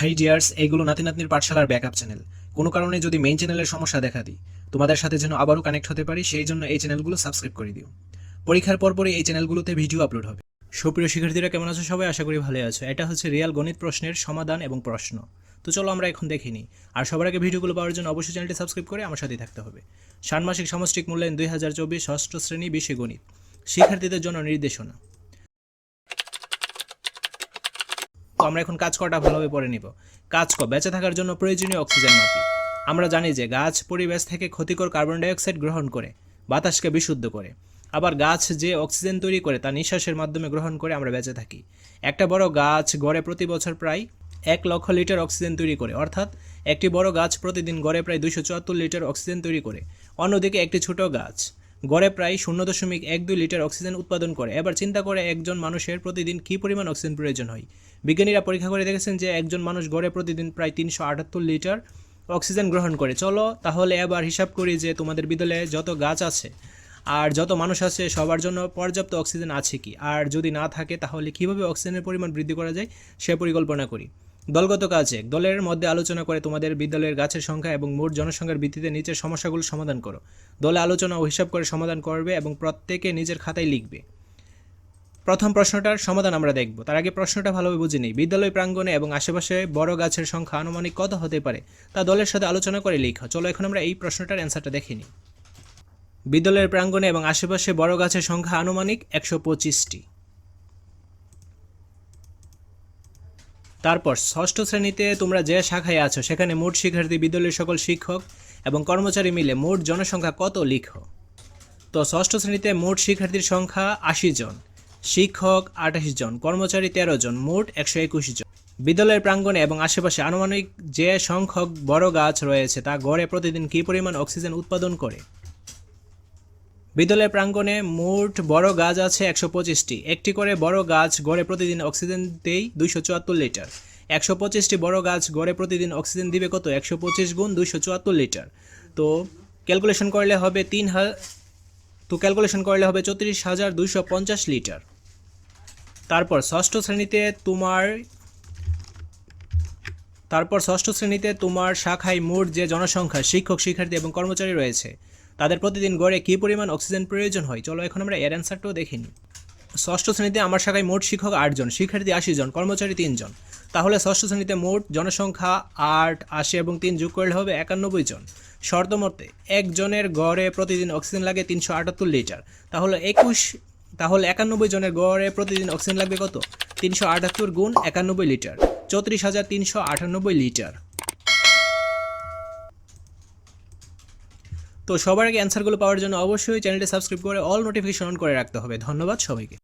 High dears এইগুলো নাতি নাতনির পাঠশালার ব্যাকআপ চ্যানেল। কোনো কারণে যদি মেইন চ্যানেলের সমস্যা দেখা দিই, তোমাদের সাথে যেন আবারও কানেক্ট হতে পারি, সেই জন্য এই চ্যানেলগুলো সাবস্ক্রাইব করে দিও। পরীক্ষার পরপরই এই চ্যানেলগুলোতে ভিডিও আপলোড হবে। সুপ্রিয় শিক্ষার্থীরা, কেমন আছো সবাই? আশা করি ভালো আছো। এটা হচ্ছে রিয়াল গণিত প্রশ্নের সমাধান এবং প্রশ্ন। তো চলো আমরা এখন দেখে নিই। আর সবার আগে ভিডিওগুলো পাওয়ার জন্য অবশ্যই চ্যানেলটি সাবস্ক্রাইব করে আমার সাথে থাকতে হবে। ষান্মাসিক সামষ্টিক মূল্যায়ন দুই হাজার চব্বিশ ষষ্ঠ শ্রেণি বিষয় গণিত শিক্ষার্থীদের জন্য নির্দেশনা। তো আমরা এখন কাজ করাটা ভালোভাবে পড়ে নিব। কাজ ক বেঁচে থাকার জন্য প্রয়োজনীয় অক্সিজেন মাপি। আমরা জানি যে গাছ পরিবেশ থেকে ক্ষতিকর কার্বন ডাইঅক্সাইড গ্রহণ করে, বাতাসকে বিশুদ্ধ করে। আবার গাছ যে অক্সিজেন তৈরি করে, তা নিঃশ্বাসের মাধ্যমে গ্রহণ করে আমরা বেঁচে থাকি। একটা বড় গাছ গড়ে প্রতি বছর প্রায় এক লক্ষ লিটার অক্সিজেন তৈরি করে, অর্থাৎ একটি বড় গাছ প্রতিদিন গড়ে প্রায় দুইশো চুয়াত্তর লিটার অক্সিজেন তৈরি করে। অন্যদিকে একটি ছোট গাছ গড়ে প্রায় শূন্য দশমিক এক দুই লিটার অক্সিজেন উৎপাদন করে। এবার চিন্তা করে একজন মানুষের প্রতিদিন কী পরিমাণ অক্সিজেন প্রয়োজন হয়? বিজ্ঞানীরা পরীক্ষা করে দেখেছেন যে একজন মানুষ গড়ে প্রতিদিন প্রায় তিনশো আটাত্তর লিটার অক্সিজেন গ্রহণ করে। চলো তাহলে এবার হিসাব করি যে তোমাদের বিদ্যালয়ে যত গাছ আছে আর যত মানুষ আছে, সবার জন্য পর্যাপ্ত অক্সিজেন আছে কি? আর যদি না থাকে, তাহলে কীভাবে অক্সিজেনের পরিমাণ বৃদ্ধি করা যায় সে পরিকল্পনা করি। দলগত কাজ এক দলের মধ্যে আলোচনা করে তোমাদের বিদ্যালয়ের গাছের সংখ্যা এবং মোট জনসংখ্যার ভিত্তিতে নিচের সমস্যাগুলো সমাধান করো। দলে আলোচনা ও হিসাব করে সমাধান করবে এবং প্রত্যেকে নিজের খাতায় লিখবে। প্রথম প্রশ্নটার সমাধান আমরা দেখব। তার আগে প্রশ্নটা ভালোভাবে বুঝে নিই। বিদ্যালয় প্রাঙ্গণে এবং আশেপাশে বড় গাছের সংখ্যা আনুমানিক কত হতে পারে? তা দলের সাথে আলোচনা করে লিখো। চলো এখন আমরা এই প্রশ্নটার অ্যান্সারটা দেখে নিই। বিদ্যালয়ের প্রাঙ্গণে এবং আশেপাশে বড় গাছের সংখ্যা আনুমানিক একশো পঁচিশটি। তারপর ষষ্ঠ শ্রেণীতে তোমরা যে শাখায় আছো, সেখানে মোট শিক্ষার্থী, বিদ্যালয়ের সকল শিক্ষক এবং কর্মচারী মিলে মোট জনসংখ্যা কত লিখো? তো ষষ্ঠ শ্রেণীতে মোট শিক্ষার্থীর সংখ্যা আশি জন, শিক্ষক আঠাশি জন, কর্মচারী তেরো জন, মোট একশো একুশ জন। বিদ্যালয়ের প্রাঙ্গণে এবং আশেপাশে আনুমানিক যে সংখ্যক বড় গাছ রয়েছে, তা গড়ে প্রতিদিন কী পরিমাণ অক্সিজেন উৎপাদন করে? বিদ্যালয়ের প্রাঙ্গণে মোট বড় গাছ আছে একশো পঁচিশটি। একটি করে বড় গাছ গড়ে প্রতিদিন অক্সিজেন দেই দুইশো চুয়াত্তর লিটার। একশো পঁচিশটি বড় গাছ গড়ে প্রতিদিন অক্সিজেন দিবে কত? একশো পঁচিশ গুণ দুইশো চুয়াত্তর লিটার। তো ক্যালকুলেশন করলে হবে তিন হা তো ক্যালকুলেশন করলে হবে চৌত্রিশ হাজার দুইশো পঞ্চাশ লিটার। তারপর ষষ্ঠ শ্রেণীতে তোমার তারপর ষষ্ঠ শ্রেণীতে তোমার শাখায় মোট যে জনসংখ্যা, শিক্ষক, শিক্ষার্থী এবং কর্মচারী রয়েছে তাদের প্রতিদিন গড়ে কী পরিমাণ অক্সিজেন প্রয়োজন হয়? চলো এখন আমরা এর অ্যান্সারটাও দেখে নিই। ষষ্ঠ শ্রেণীতে আমার শাখায় মোট শিক্ষক আটজন, শিক্ষার্থী আশি জন, কর্মচারী তিনজন তাহলে ষষ্ঠ শ্রেণীতে মোট জনসংখ্যা আট, আশি এবং তিন যোগ করলে হবে একানব্বই জন। শর্ত মতে, একজনের গড়ে প্রতিদিন অক্সিজেন লাগে তিনশো আটাত্তর লিটার। তাহলে একুশ, তাহলে একানব্বই জনের গড়ে প্রতিদিন অক্সিজেন লাগবে কত? তিনশো আটাত্তর গুণ একানব্বই লিটার। চৌত্রিশ হাজার তিনশো আটানব্বই লিটার। তো সবার আগে অ্যান্সারগুলো পাওয়ার জন্য অবশ্যই চ্যানেলটি সাবস্ক্রাইব করে অল নোটিফিকেশন অন করে রাখতে হবে। ধন্যবাদ সবাইকে।